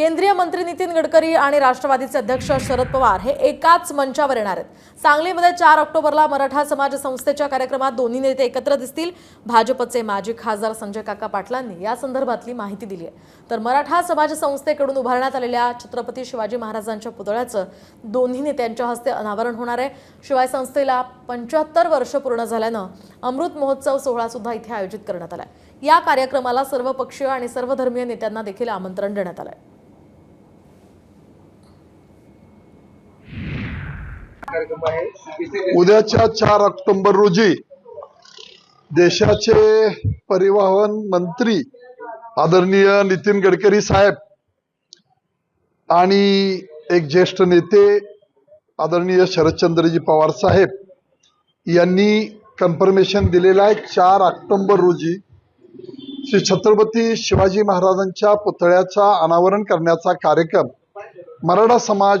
केंद्रीय मंत्री नितीन गडकरी आणि राष्ट्रवादीचे अध्यक्ष शरद पवार हे एकाच मंचावर येणार आहेत. सांगलीमध्ये चार ऑक्टोबरला मराठा समाज संस्थेच्या कार्यक्रमात दोन्ही नेते एकत्र दिसतील. भाजपचे माजी खासदार संजय काका पाटलांनी या संदर्भातली माहिती दिली आहे. तर मराठा समाज संस्थेकडून उभारण्यात आलेल्या छत्रपती शिवाजी महाराजांच्या पुतळ्याचं दोन्ही नेत्यांच्या हस्ते अनावरण होणार आहे. शिवाय संस्थेला पंच्याहत्तर वर्ष पूर्ण झाल्यानं अमृत महोत्सव सोहळा सुद्धा इथे आयोजित करण्यात आला या कार्यक्रमाला सर्व पक्षीय आणि सर्व धर्मीय नेत्यांना देखील आमंत्रण देण्यात आलं आहे आलंय उद्याच्या चार ऑक्टोबर रोजी देशाचे परिवहन मंत्री आदरणीय नितीन गडकरी साहेब आणि एक ज्येष्ठ नेते आदरणीय शरदचंद्रजी पवार साहेब यांनी कन्फर्मेशन दिलेलं आहे. चार ऑक्टोबर रोजी श्री छत्रपती शिवाजी महाराजांच्या पुतळ्याचा अनावरण करण्याचा कार्यक्रम मराठा समाज